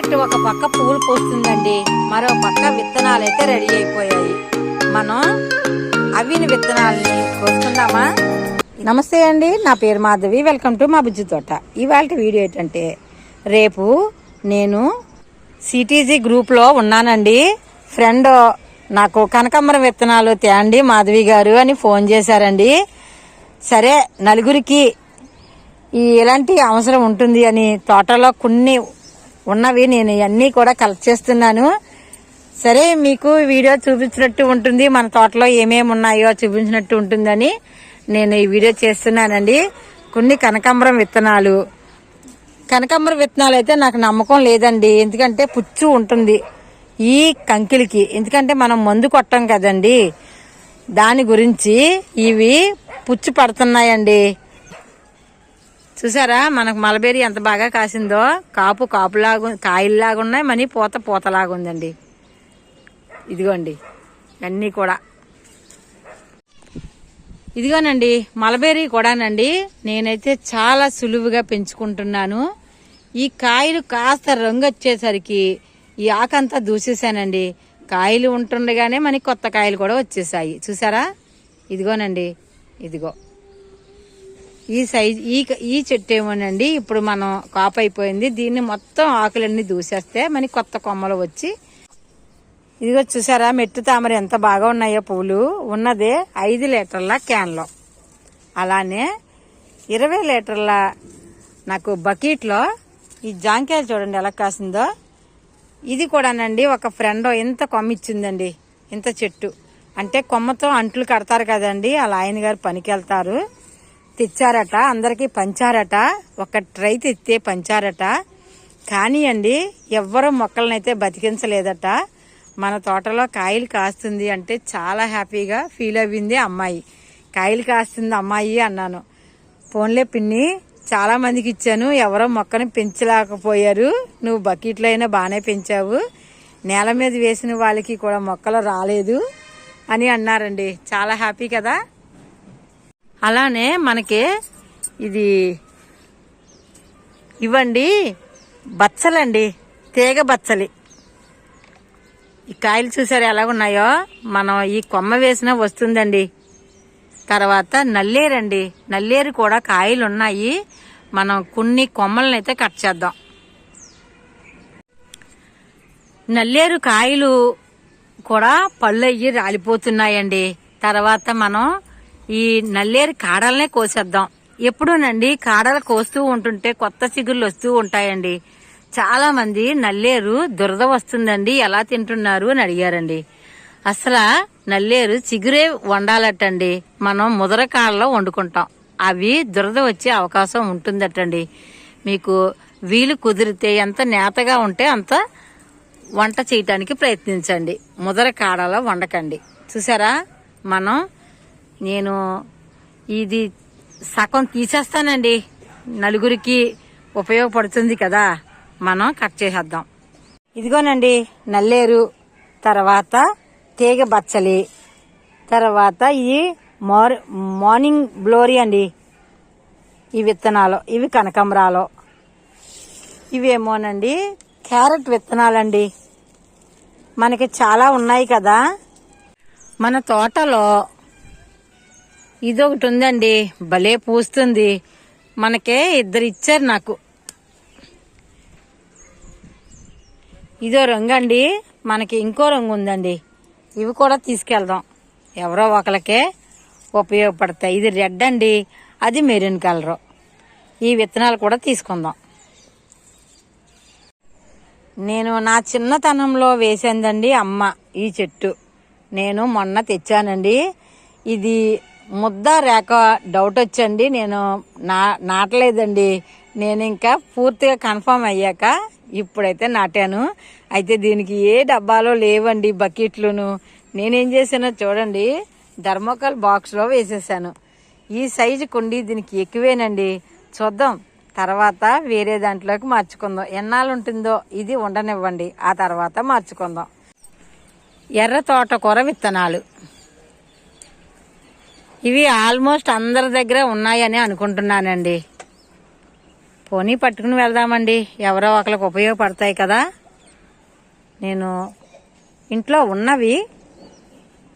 Carrot ఒక పక్క పువ్వులు పోస్తుందండి. మరో పక్క విత్తనాలు అయితే రెడీ అయిపోయాయి. మనం అవిని విత్తనాలని కోసుకుందామా? నమస్తే అండి నా పేరు మాధవి. వెల్కమ్ టు మా బుజ్జి తోట. ఇవాళ వీడియో ఏంటంటే రేపు నేను సిటీజీ గ్రూప్లో ఉన్నానండి. ఫ్రెండ్ నాకు కనకాంబరం విత్తనాలు తేండి మాధవి గారు అని ఫోన్ చేశారండి. సరే నలుగురికి ఈ ఎలాంటి అవసరం ఉంటుంది అని తోటలో కొన్ని ఉన్నవి నేను ఇవన్నీ కూడా కలెక్ట్ చేస్తున్నాను. సరే మీకు వీడియో చూపించినట్టు ఉంటుంది. మన తోటలో ఏమేమి ఉన్నాయో చూపించినట్టు ఉంటుందని నేను ఈ వీడియో చేస్తున్నానండి. కొన్ని కనకాంబరం విత్తనాలు. కనకాంబరం విత్తనాలు అయితే నాకు నమ్మకం లేదండి. ఎందుకంటే పుచ్చు ఉంటుంది ఈ కంకిలికి. ఎందుకంటే మనం మందు కొట్టాం కదండి. దాని గురించి ఇవి పుచ్చు పడుతున్నాయండి. చూసారా? మనకు మలబేరి ఎంత బాగా కాసిందో? కాపు కాపులాగా కాయల్లాగా ఉన్నాయి మనీ పూత పూతలాగా ఉందండి ఇదిగోండి అన్నీ కూడా. ఇదిగోనండి మలబేరీ కూడానండి నేనైతే చాలా సులువుగా పెంచుకుంటున్నాను. ఈ కాయలు కాస్త రంగు వచ్చేసరికి ఈ ఆకంతా దూసేసానండి. కాయలు ఉంటుండగానే మనకి కొత్త కాయలు కూడా వచ్చేసాయి. చూసారా? ఇదిగోనండి ఇదిగో. ఈ సైజ్ ఈ ఈ చెట్టు ఏమోనండి ఇప్పుడు మనం కాపు అయిపోయింది. దీన్ని మొత్తం ఆకులన్నీ దూసేస్తే మనకి కొత్త కొమ్మలు వచ్చి. ఇదిగో చూసారా మెట్టు తామర ఎంత బాగా ఉన్నాయో పూలు. ఉన్నదే ఐదు లీటర్ల క్యాన్లో. అలానే ఇరవై లీటర్ల నాకు బకెట్లో ఈ జాంకాయలు చూడండి ఎలా కాసిందో. ఇది కూడానండి ఒక ఫ్రెండ్ ఇంత కొమ్మ ఇచ్చిందండి ఇంత చెట్టు. అంటే కొమ్మతో అంట్లు కడతారు కదండి అలా ఆయన గారు పనికి వెళ్తారు తెచ్చారట అందరికీ పంచారట ఒక ట్రై తెస్తే పంచారట. కానీ అండి ఎవ్వరూ మొక్కలనైతే బతికించలేదట. మన తోటలో కాయలు కాస్తుంది అంటే చాలా హ్యాపీగా ఫీల్ అయ్యింది అమ్మాయి. కాయలు కాస్తుంది అమ్మాయి అన్నాను. ఫోన్లే పిన్ని చాలా మందికి ఇచ్చాను ఎవరో మొక్కని పెంచలేకపోయారు నువ్వు బకెట్లో అయినా బాగానే పెంచావు నేల మీద వేసిన వాళ్ళకి కూడా మొక్కలు రాలేదు అని అన్నారండి. చాలా హ్యాపీ కదా? అలానే మనకి ఇది ఇవ్వండి బచ్చలండి తీగ బచ్చలి. ఈ కాయలు చూసారు ఎలాగున్నాయో? మనం ఈ కొమ్మ వేసినా వస్తుందండి. తర్వాత నల్లేరండి. నల్లేరు కూడా కాయలు ఉన్నాయి మనం కొన్ని కొమ్మలను అయితే కట్ చేద్దాం. నల్లేరు కాయలు కూడా పళ్ళు అయ్యి రాలిపోతున్నాయండి. తర్వాత మనం ఈ నల్లేరు కాడలనే కోసేద్దాం. ఎప్పుడూనండి కాడలు కోస్తూ ఉంటుంటే కొత్త చిగుళ్ళు వస్తూ ఉంటాయండి. చాలా మంది నల్లేరు దురద వస్తుందండి ఎలా తింటున్నారు అని అడిగారండి. అసలు నల్లేరు చిగురే వండాలటండి. మనం ముదర కాడలో వండుకుంటాం. అవి దురద వచ్చే అవకాశం ఉంటుందటండి. మీకు వీలు కుదిరితే ఎంత నేతగా ఉంటే అంత వంట చేయటానికి ప్రయత్నించండి. ముదర కాడలో వండకండి. చూసారా? మనం నేను ఇది సగం తీసేస్తానండి. నలుగురికి ఉపయోగపడుతుంది కదా. మనం కట్ చేసేద్దాం. ఇదిగోనండి నల్లేరు తర్వాత తీగ బచ్చలి తర్వాత ఇది మార్ మార్నింగ్ బ్లోరీ అండి. ఈ విత్తనాలు ఇవి కనకంబరాలు. ఇవేమోనండి క్యారెట్ విత్తనాలండి. మనకి చాలా ఉన్నాయి కదా. మన తోటలో ఇదొకటి ఉందండి. భలే పూస్తుంది. మనకే ఇద్దరు ఇచ్చారు నాకు. ఇదో రంగు అండి మనకి ఇంకో రంగు ఉందండి. ఇవి కూడా తీసుకెళ్దాం. ఎవరో ఒకరికే ఉపయోగపడతాయి. ఇది రెడ్ అండి. అది మెరూన్ కలరు. ఈ విత్తనాలు కూడా తీసుకుందాం. నేను నా చిన్నతనంలో వేసిందండి అమ్మ ఈ చెట్టు. నేను మొన్న తెచ్చానండి. ఇది ముద్ద రేఖ డౌట్ వచ్చండి. నేను నా నాటలేదండి. నేను ఇంకా పూర్తిగా కన్ఫర్మ్ అయ్యాక ఇప్పుడైతే నాటాను. అయితే దీనికి ఏ డబ్బాలో లేవండి బకెట్లును. నేనేం చేశానో చూడండి. ధర్మోకాల్ బాక్స్లో వేసేసాను. ఈ సైజు కుండి దీనికి ఎక్కువేనండి. చూద్దాం. తర్వాత వేరే దాంట్లోకి మార్చుకుందాం. ఎన్నాళ్ళు ఉంటుందో ఇది ఉండనివ్వండి. ఆ తర్వాత మార్చుకుందాం. ఎర్ర తోటకూర విత్తనాలు. ఇవి ఆల్మోస్ట్ అందరి దగ్గర ఉన్నాయని అనుకుంటున్నానండి. పోనీ పట్టుకుని వెళ్దామండి. ఎవరో ఒకరికి ఉపయోగపడతాయి కదా. నేను ఇంట్లో ఉన్నవి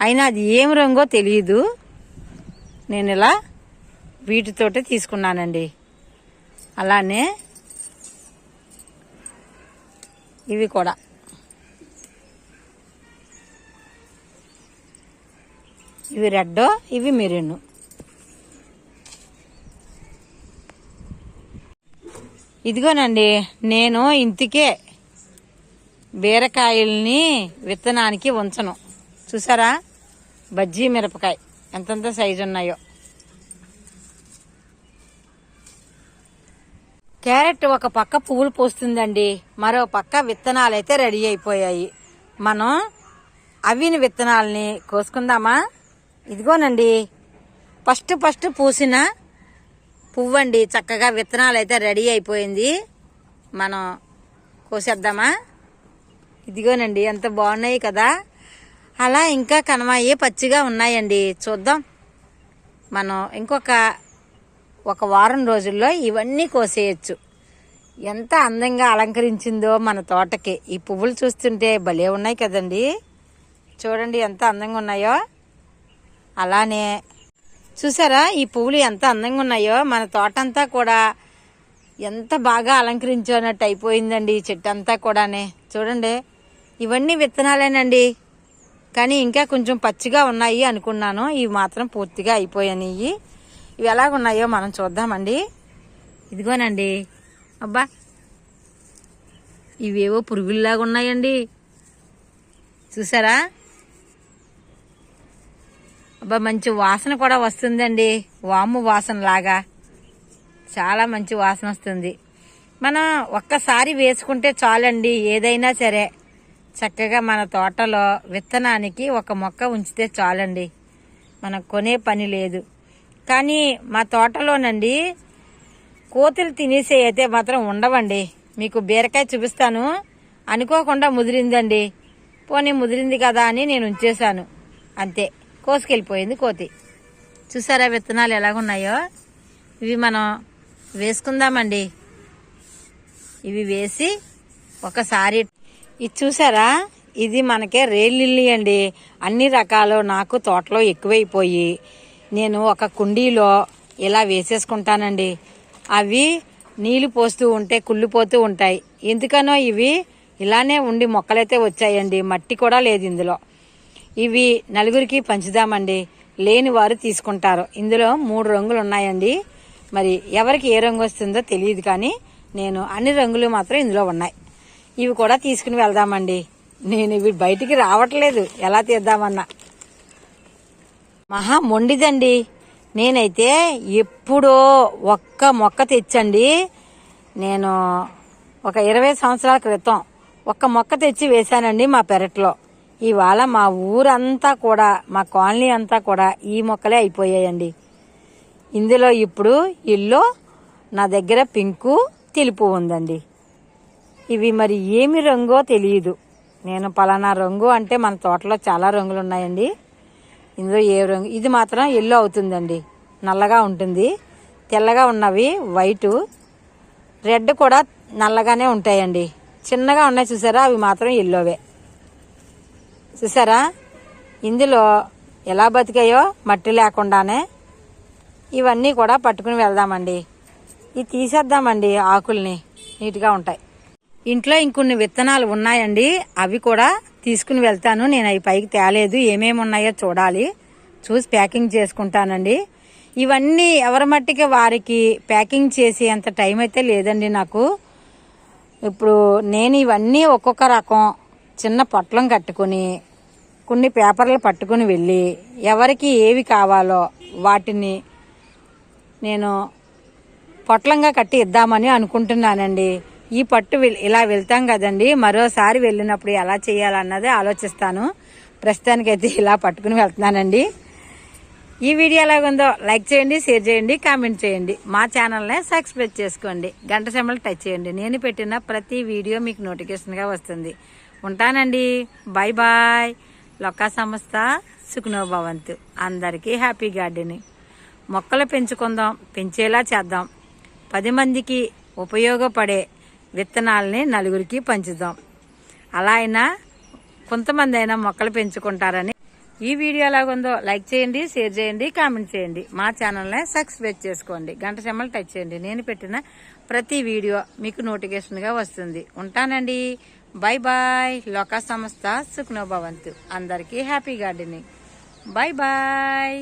అయినా అది ఏం రంగో తెలియదు. నేను ఇలా వీటితోటే తీసుకున్నానండి. అలానే ఇవి కూడా. ఇవి రెడ్ ఇవి మెరూన్. ఇదిగోనండి నేను ఇంటికే బీరకాయల్ని విత్తనానికి ఉంచను. చూసారా? బజ్జీ మిరపకాయ. ఎంతెంత సైజు ఉన్నాయో. క్యారెట్ ఒక పక్క పువ్వులు పోస్తుందండి. మరో పక్క విత్తనాలు అయితే రెడీ అయిపోయాయి. మనం అవిని విత్తనాలని కోసుకుందామా? ఇదిగోనండి. ఫస్ట్ ఫస్ట్ పూసిన పువ్వండి. చక్కగా విత్తనాలు అయితే రెడీ అయిపోయింది. మనం కోసేద్దామా? ఇదిగోనండి ఎంత బాగున్నాయి కదా. అలా ఇంకా కనమాయి పచ్చిగా ఉన్నాయండి. చూద్దాం. మనం ఇంకొక ఒక వారం రోజుల్లో ఇవన్నీ కోసేయచ్చు. ఎంత అందంగా అలంకరించిందో మన తోటకి. ఈ పువ్వులు చూస్తుంటే భలే ఉన్నాయి కదండి. చూడండి ఎంత అందంగా ఉన్నాయో. అలానే. చూసారా ఈ పువ్వులు ఎంత అందంగా ఉన్నాయో? మన తోట అంతా కూడా ఎంత బాగా అలంకరించున్నట్టు అయిపోయిందండి ఈ చెట్టు అంతా కూడానే. చూడండి ఇవన్నీ విత్తనాలేనండి. కానీ ఇంకా కొంచెం పచ్చిగా ఉన్నాయి అనుకున్నాను. ఇవి మాత్రం పూర్తిగా అయిపోయాయి ఇవి ఎలాగున్నాయో మనం చూద్దామండి. ఇదిగోనండి. అబ్బా ఇవేవో పురుగుల్లాగా ఉన్నాయండి. చూసారా? అబ్బా మంచి వాసన కూడా వస్తుందండి. వాము వాసన లాగా చాలా మంచి వాసన వస్తుంది. మనం ఒక్కసారి వేసుకుంటే చాలండి ఏదైనా సరే. చక్కగా మన తోటలో విత్తనానికి ఒక మొక్క ఉంచితే చాలండి. మనం కొనే పని లేదు. కానీ మా తోటలోనండి కోతులు తినేసే అయితే మాత్రం ఉండవండి. మీకు బీరకాయ చూపిస్తాను. అనుకోకుండా ముదిరిందండి. పోనీ ముదిరింది కదా అని నేను ఉంచేశాను. అంతే. కోసుకెళ్ళిపోయింది కోతి. చూసారా విత్తనాలు ఎలాగున్నాయో? ఇవి మనం వేసుకుందామండి. ఇవి వేసి ఒకసారి ఇది చూసారా? ఇది మనకే రేలిల్లి అండి. అన్ని రకాలు నాకు తోటలో ఎక్కువైపోయి నేను ఒక కుండీలో ఇలా వేసేసుకుంటానండి. అవి నీళ్ళు పోస్తూ ఉంటే కుళ్ళిపోతూ ఉంటాయి. ఎందుకనో ఇవి ఇలానే ఉండి మొక్కలైతే వచ్చాయండి. మట్టి కూడా లేదు ఇందులో. ఇవి నలుగురికి పంచుదామండి. లేని వారు తీసుకుంటారు. ఇందులో మూడు రంగులు ఉన్నాయండి. మరి ఎవరికి ఏ రంగు వస్తుందో తెలియదు కానీ నేను అన్ని రంగులు మాత్రం ఇందులో ఉన్నాయి. ఇవి కూడా తీసుకుని వెళ్దామండి. నేను ఇవి బయటికి రావట్లేదు. ఎలా తీద్దామన్నా. మహా మొండిదండి. నేనైతే ఎప్పుడో ఒక్క మొక్క తెచ్చండి. నేను ఒక ఇరవై సంవత్సరాల క్రితం ఒక్క మొక్క తెచ్చి వేశానండి మా పెరట్లో. ఇవాళ మా ఊరంతా కూడా మా కాలనీ అంతా కూడా ఈ మొక్కలే అయిపోయాయండి. ఇందులో ఇప్పుడు ఇల్లు నా దగ్గర పింకు తెలుపు ఉందండి. ఇవి మరి ఏమి రంగో తెలియదు. నేను పలానా రంగు అంటే మన తోటలో చాలా రంగులు ఉన్నాయండి. ఇందులో ఏ రంగు ఇది మాత్రం ఎల్లో అవుతుందండి. నల్లగా ఉంటుంది. తెల్లగా ఉన్నవి వైటు. రెడ్ కూడా నల్లగానే ఉంటాయండి. చిన్నగా ఉన్నాయి చూసారా? అవి మాత్రం ఎల్లోవే. చూసారా? ఇందులో ఎలా బతికాయో మట్టి లేకుండానే ఇవన్నీ కూడా పట్టుకుని వెళ్దామండి. ఇది తీసేద్దామండి ఆకుల్ని. నీట్గా ఉంటాయి. ఇంట్లో ఇంకొన్ని విత్తనాలు ఉన్నాయండి. అవి కూడా తీసుకుని వెళ్తాను. నేను అవి పైకి తేలేదు. ఏమేమి ఉన్నాయో చూడాలి. చూసి ప్యాకింగ్ చేసుకుంటానండి. ఇవన్నీ ఎవరి మట్టికి వారికి ప్యాకింగ్ చేసి అంత టైం అయితే లేదండి నాకు. ఇప్పుడు నేను ఇవన్నీ ఒక్కొక్క రకం చిన్న పొట్లం కట్టుకుని కొన్ని పేపర్లు పట్టుకుని వెళ్ళి ఎవరికి ఏవి కావాలో వాటిని నేను పొట్లంగా కట్టి ఇద్దామని అనుకుంటున్నానండి. ఈ పట్టు వెల్- ఇలా వెళ్తాం కదండి. మరోసారి వెళ్ళినప్పుడు ఎలా చేయాలన్నదే ఆలోచిస్తాను. ప్రస్తుతానికైతే ఇలా పట్టుకుని వెళ్తున్నానండి. ఈ వీడియో ఎలాగుందో లైక్ చేయండి షేర్ చేయండి కామెంట్ చేయండి. మా ఛానల్ని సబ్స్క్రైబ్ చేసుకోండి. గంట సెంబలు టచ్ చేయండి. నేను పెట్టిన ప్రతి వీడియో మీకు నోటిఫికేషన్గా వస్తుంది. ఉంటానండి. Bye bye. లొక్కా సంస్థ సుఖనో భవంతు. అందరికీ హ్యాపీ గార్డెనింగ్ మొక్కలు పెంచుకుందాం పెంచేలా చేద్దాం. పది మందికి ఉపయోగపడే విత్తనాలని నలుగురికి పంచుదాం. అలా అయినా కొంతమంది అయినా మొక్కలు పెంచుకుంటారని ఈ వీడియో ఎలాగుందో లైక్ చేయండి షేర్ చేయండి కామెంట్ చేయండి. మా ఛానల్ని సబ్స్క్రైబ్ చేసుకోండి. గంట సెమ్మలు టచ్ చేయండి. నేను పెట్టిన ప్రతి వీడియో మీకు నోటిఫికేషన్గా వస్తుంది. ఉంటానండి. బాయ్ బాయ్ లోకా సంస్థ సుఖ్నో భవంతు అందరికీ హ్యాపీ గార్డెనింగ్ బాయ్ బాయ్